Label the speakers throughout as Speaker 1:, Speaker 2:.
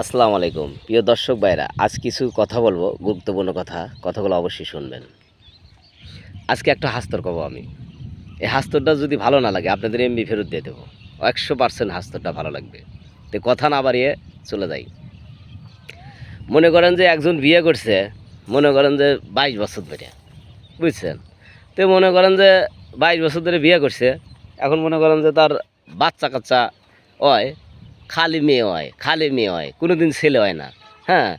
Speaker 1: আসসালামু আলাইকুম। প্রিয় দর্শক ভাইরা, আজ কিছু কথা বলব, গুরুত্বপূর্ণ কথা, কথাগুলো অবশ্যই শুনবেন। আজকে একটা হাস্তর কব আমি। এই হাস্তরটা যদি ভালো না লাগে, আপনাদের এমবি ফেরত দিয়ে দেবো। একশো পার্সেন্ট হাস্তরটা ভালো লাগবে। তো কথা না বাড়িয়ে চলে যাই। মনে করেন যে একজন বিয়ে করছে, মনে করেন যে বাইশ বছর ধরে, বুঝছেন? তো মনে করেন যে বাইশ বছর ধরে বিয়ে করছে, এখন মনে করেন যে তার বাচ্চা কাচ্চা হয় খালি মেয়ে হয়, খালি মেয়ে হয় কোনো দিন ছেলে হয় না হ্যাঁ?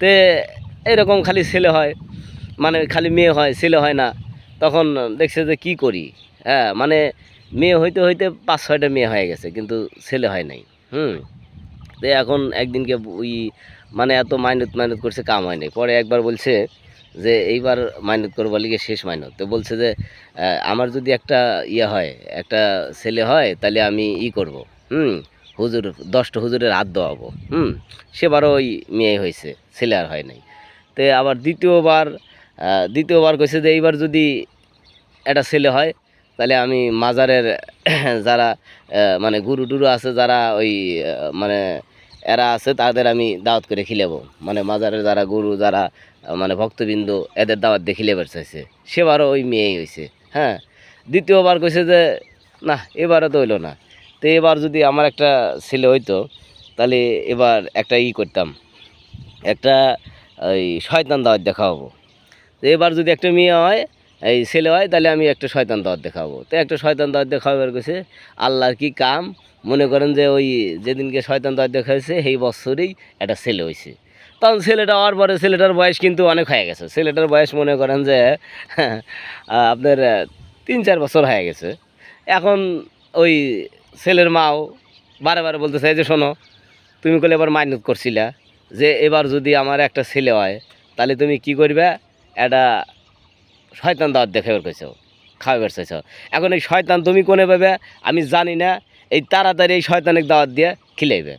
Speaker 1: তে এরকম খালি ছেলে হয় মানে খালি মেয়ে হয়, ছেলে হয় না, তখন দেখছে যে কি করি হ্যাঁ? মানে মেয়ে হইতে হইতে পাঁচ ছয়টা মেয়ে হয়ে গেছে, কিন্তু ছেলে হয় নাই, হুম? তো এখন একদিনকে ওই মানে এত মাইনত মাইনত করছে, কাম হয় নাই। পরে একবার বলছে যে, এইবার মাইনত করব, লিগে শেষ মাইনত। তো বলছে যে আমার যদি একটা ইয়ে হয়, একটা ছেলে হয়, তাহলে আমি ই করব। হুম? হুজুর, দশটা হুজুরের হাত দেওয়াবো হুম? সেবারও ওই মেয়ে হয়েছে, ছেলে আর হয় নাই। তো আবার দ্বিতীয়বার দ্বিতীয়বার কইছে যে এইবার যদি একটা ছেলে হয়, তাহলে আমি মাজারের যারা মানে গুরু টুরু আছে, যারা ওই মানে এরা আছে, তাদের আমি দাওয়াত করে খিলেবো। মানে মাজারের যারা গুরু, যারা মানে ভক্তবৃন্দ, এদের দাওয়াত দিয়ে খিলেবার চাইছে। সেবারও ওই মেয়েই হয়েছে হ্যাঁ? দ্বিতীয়বার কইছে যে, না, এবারও তো হইল না। তো এবার যদি আমার একটা ছেলে হইতো, তাহলে এবার একটা ই করতাম। একটা ওই শয়তান দাওয়াত দেখাবো। তো এবার যদি একটা মেয়ে হয়, এই ছেলে হয়, তাহলে আমি একটা শয়তান দাওয়াত দেখাবো। তো একটা শয়তান দাওয়াত দেখাবার গেছে আল্লাহর কি কাম? মনে করেন যে ওই যেদিনকে শয়তান দাওয়াত দেখা হয়েছে সেই বছরেই একটা ছেলে হয়েছে তখন ছেলেটা হওয়ার পরে ছেলেটার বয়স কিন্তু অনেক হয়ে গেছে। ছেলেটার বয়স মনে করেন যে, আপনার, তিন চার বছর হয়ে গেছে। এখন ওই ছেলের মাও বারে বারে বলতেছে যে শোনো, তুমি কলে এবার মাইনত করছিলা যে এবার যদি আমার একটা ছেলে হয়, তাহলে তুমি কি করবে? এটা শয়তান দাওয়াত দেখে বের করছ খাওয়া বের চাইছ। এখন এই শয়তান তুমি কোনে পাবে? আমি জানি না। এই তাড়াতাড়ি এই শয়তানিক দাওয়াত দিয়ে খিলাইবে।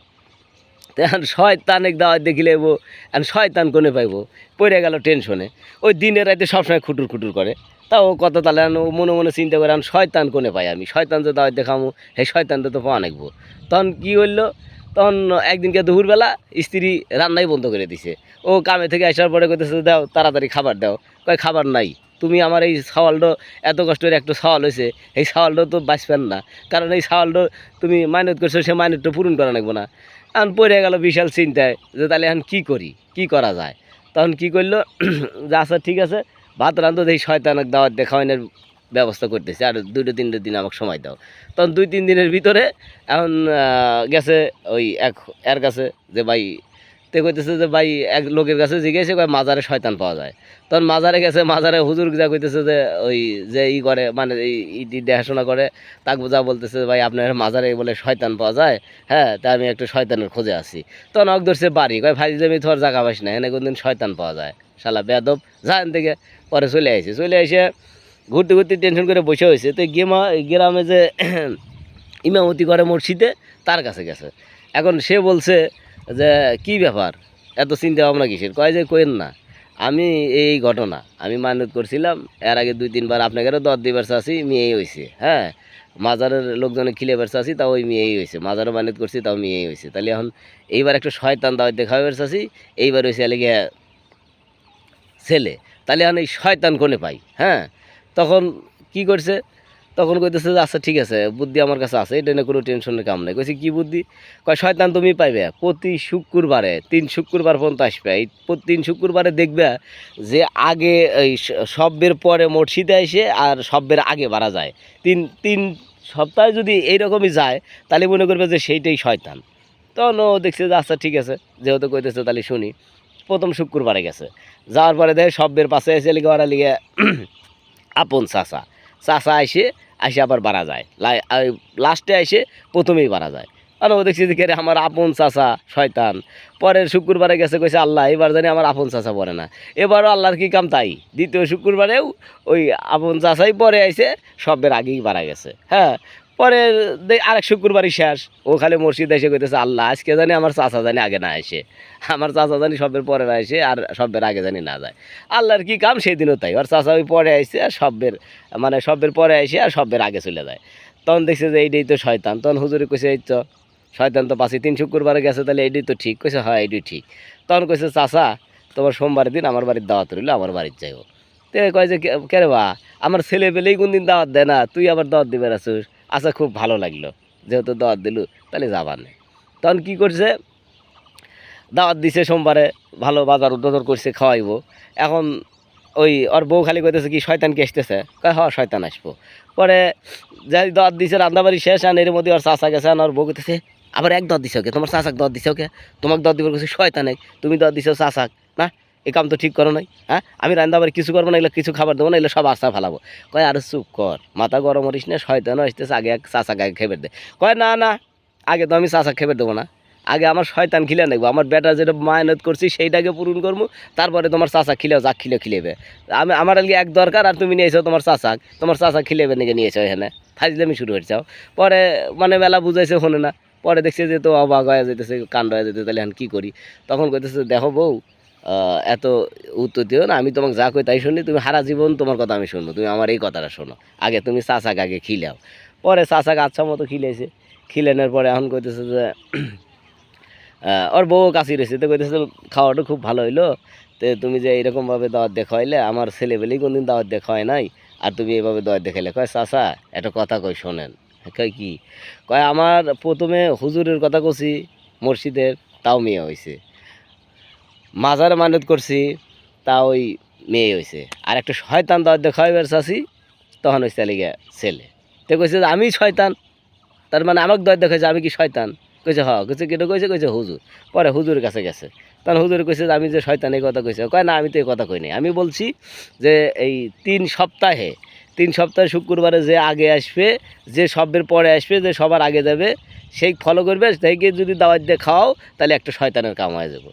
Speaker 1: তো এখন শয়তানিক দাওয়াত দিয়ে খিলাইব এখন শয়তান কোনে পাইব? পড়ে গেল টেনশনে। ওই দিনের রাতে সবসময় খুটুর খুটুর করে। তাও কত তাহলে মনে মনে চিন্তা করে, এখন শয়তান কোনে পাই আমি? শয়তান যে দাওয়াত দেখামো সেই শয়তানটা তো পাওয়া নাকবো তখন কী হইল? তখন একদিনকে দুপুরবেলা স্ত্রী রান্নাই বন্ধ করে দিছে। ও কামে থেকে আসার পরে কইতেছে, দাও, তাড়াতাড়ি খাবার দাও। কয়, খাবার নাই। তুমি আমার এই সওয়ালটা এত কষ্টের একটা সওয়াল হয়েছে এই সওয়ালটা তো বাঁচবেন না। কারণ এই সওয়ালটা তুমি মাইনত করছ, সে মাইনতটা পূরণ করা লাগবো না। এখন পড়ে গেল বিশাল চিন্তায় যে তাহলে এখন কী করি? কি করা যায়? তখন কি করল? যে আচ্ছা ঠিক আছে, ভাত রান্ধো এই শয়তানক দাওয়াত দেখাওয়ানের ব্যবস্থা করতেছে। আর দুটো তিনটে দিন আমাকে সময় দাও। তখন দুই তিন দিনের ভিতরে এখন গেছে ওই এক এর কাছে যে ভাই তে কইতেছে যে, ভাই, এক লোকের কাছে জিজ্ঞেসে কয় মাজারে শয়তান পাওয়া যায়। তখন মাজারে গেছে, মাজারে হুজুর যা কইতেছে যে, ওই যে ই করে মানে এই দেখাশোনা করে তাকে যা বলতেছে, ভাই, আপনার মাজারে বলে শয়তান পাওয়া যায়? হ্যাঁ তা আমি একটা শয়তানের খোঁজে আছি। তখন অক ধরছে বাড়ি, কয়, ভাই জমি তোর জায়গা পাইস না, এনে কোনদিন শয়তান পাওয়া যায়। শালা বেদব যান থেকে পরে চলে আসে চলে এসে ঘুরতে ঘুরতে টেনশন করে বসে হয়েছে তো গেমা গ্রামে যে ইমামতি করে মসজিদে, তার কাছে গেছে। এখন সে বলছে যে, কি ব্যাপার? এত চিন্তা ভাবনা কিসের? কয় যে কোয়েন না। আমি এই ঘটনা, আমি মানত করছিলাম, এর আগে দুই, তিনবার আপনাকেও দর দিবার চাষি মেয়েই হয়েছে হ্যাঁ? মাজারের লোকজনে খিলেবার চাষি তাও ওই মেয়েই হয়েছে মাজারও মানত করছি, তাও মেয়েই হয়েছে তাহলে এখন এইবার একটা শয়তান দাওয়াত দেখাবার চাষি এইবার হয়েছে এলাকে ছেলে। তাহলে এখন এই শয়তান কোনে পাই হ্যাঁ? তখন কি করছে? তখন কইতেছে যে আচ্ছা ঠিক আছে, বুদ্ধি আমার কাছে আছে, এটা নিয়ে কোনো টেনশনের কাম নেই। কইছে, কি বুদ্ধি? কয়, শয়তান তুমি পাইবে, প্রতি শুক্রবারে, তিন শুক্রবার পর্যন্ত আসবে। এই তিন শুক্রবারে দেখবে যে, আগে এই সব্যের পরে মসজিদে এসে আর সব্যের আগে বাড়া যায়। তিন তিন সপ্তাহে যদি এইরকমই যায়, তাহলে মনে করবে যে, সেইটাই শয়তান। তখন ও দেখছে যে আচ্ছা ঠিক আছে। যেহেতু কইতেছে, তাহলে শুনি। প্রথম শুক্রবারে গেছে। যাওয়ার পরে দেখে সব্যের পাশে এসে লিগে ওরা লিগে আপন চাষা চাষা এসে এসে আবার বাড়া যায়। লাস্টে এসে প্রথমেই বাড়া যায়। আর ও দেখছি যে আমার আপন চাষা শয়তান। পরের শুক্রবারে গেছে, কইছে, আল্লাহ, এবার জানি আমার আপন চাষা পড়ে না। এবারও আল্লাহর কি কাম তাই? দ্বিতীয় শুক্রবারেও ওই আপন চাষাই পরে আইছে, সবের আগেই বাড়া গেছে। হ্যাঁ পরে আরেক শুক্রবারই শেষ। ও খালি মসজিদে এসে কইতেছে, আল্লাহ, আজকে জানি আমার চাষা জানি আগে না এসে আমার চাষা জানি সবের পরে না এসে আর সবের আগে জানি না যায়। আল্লাহর কি কাম, সেদিনও তাই। আর চাষা ওই পরে আইসে আর সবের মানে সবের পরে এসে আর সবের আগে চলে যায়। তখন দেখছে যে এইটাই তো শয়তান। তখন হুজুরে কইছে, এই তো শয়তান তো পাশে তিন শুক্রবারে গেছে, তাহলে এইটাই তো ঠিক। কইছে, হয়, এইটাই ঠিক। তখন কইছে, চাচা, তোমার সোমবারের দিন আমার বাড়ির দাওয়াত রইল, আমার বাড়ির যাইব তো কয় যে, "কে- বা, আমার ছেলে পেলেই কোন দিন দাওয়াত দেয় না, তুই আবার দাওয়াত দিবে আসুস আচ্ছা খুব ভালো লাগল। যেহেতু দাওয়াত দিলু, তাহলে যাবার নেই তখন কী করছে? দাওয়াত দিছে সোমবারে, ভালো বাজার উদ্বোধন করছে, খাওয়াইবো। এখন ওই ওর বউ খালি কইতেছে কি, শয়তান কি আসতেছে? কয় হ্যাঁ শয়তান আসব। পরে যাই দাওয়াত দিছে রান্নাবাড়ি শেষ আন এর মধ্যে ওর চাচা গেছে আন ওর বউ কইতেছে, আবার এক দাওয়াত দিছে ওকে, তোমার চাচাক দাওয়াত দিছে ওকে? তোমাকে দিবার কিছু শয়তান নেই তুমি দাওয়াত দিছো চাচাক। এই কাম তো ঠিক করো নাই হ্যাঁ? আমি রান্নাবাড়ি কিছু করব না, এগুলো কিছু খাবার দেবো না, এগুলো সব আশা ফেলাবো। কয়, আরে চুপ কর, মাথা গরম হরিস না শয়তানও আসতেছে, আগে এক চাচাকে আগে খেবে দে। কয়, না না, আগে তো আমি চাচা খেবে দেবো না। আগে আমার শয়তান খিলে নেব, আমার বেটা যেটা মায়নত করছি সেইটাকে পূরণ করব, তারপরে তোমার চাচা খিলেও যাক খিলে খিলেবে। আমি, আমার আগে এক দরকার, আর তুমি নিয়েছো তোমার চাচাক তোমার চাচা খিলেবে নাকি নিয়েছো এখানে? ফাইজলামি শুরু হয়েছে পরে মানে মেলা বুঝাইছে শোনে না, পরে দেখছে যে তো অবাক হয়ে যেতেছে কাণ্ড হয়ে যেতে তাহলে এখন কী করি? তখন কইতেছে দেখো বউ এত উত্তর দিও না, আমি তোমাকে যা কই তাই শুনি, তুমি হারা জীবন তোমার কথা আমি শুনব, তুমি আমার এই কথাটা শোনো। আগে তুমি চাচাক আগে খিলাও। পরে চাচাক আচ্ছা মতো খিলেছে খিলেনের পরে এখন কইতেছে যে ওর বউ কাছে রয়েছে, তো কইতেছে খাওয়াটা খুব ভালো হইল। তো তুমি যে এইরকমভাবে দাওয়াত দেখাইলে, আমার ছেলেবেলেই কোনদিন দাওয়াত দেখায় নাই, আর তুমি এইভাবে দাওয়াত দেখাইলে। কয়, চাচা, একটা কথা কই শোনেন। কয়, কি? কয়, আমার প্রথমে হুজুরের কথা কছি মসজিদের, তাও মেয়ে হয়েছে মাজারে মানত করছি, তা ওই মেয়ে হয়েছে আর একটা শয়তান দাওয়াত দেখাইবার চাষি তখন ওই চালি ছেলে। তো কইছে যে, আমি শয়তান? তার মানে আমাকে দাওয়াত দেখাইছে, আমি কি শয়তান? কইছে, হ। কইছে, কেটে কইছে? কইছে, হুজুর। পরে হুজুরের কাছে গেছে। তখন হুজুর কইছে যে, আমি যে শয়তান এই কথা কইছে? কয়, না, আমি তো এই কথা কই নাই। আমি বলছি যে, এই তিন সপ্তাহে তিন সপ্তাহে শুক্রবারে যে আগে আসবে, যে সবের পরে আসবে, যে সবার আগে যাবে, সেই ফলো করবে, সেইকে যদি দাওয়াত দিয়ে খাওয়াও, তাহলে একটা শয়তানের কাম হয়ে যাব।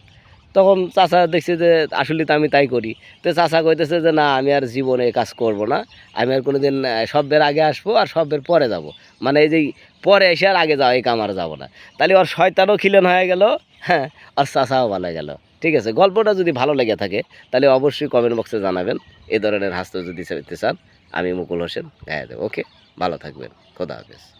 Speaker 1: তখন চাচা দেখছে যে আসলে তো আমি তাই করি। তো চাচা কইতেছে যে না আমি আর জীবনে কাজ করব না। আমি আর আহ, সবের আগে আসব আর সবের পরে যাব। মানে এই যে পরে এসে আর আগে যাও এই কাম আর যাব না। তাহলে ওর শয়তানও খিলেন হয়ে গেল হ্যাঁ আর চাচাও ভালো গেল। ঠিক আছে গল্পটা যদি ভালো লেগে থাকে তাহলে অবশ্যই কমেন্ট বক্সে জানাবেন। এই ধরনের হাস্য যদি চাইতে চান আমি মুকুল হোসেন দেবো। ওকে ভালো থাকবেন। খোদা হাফেজ।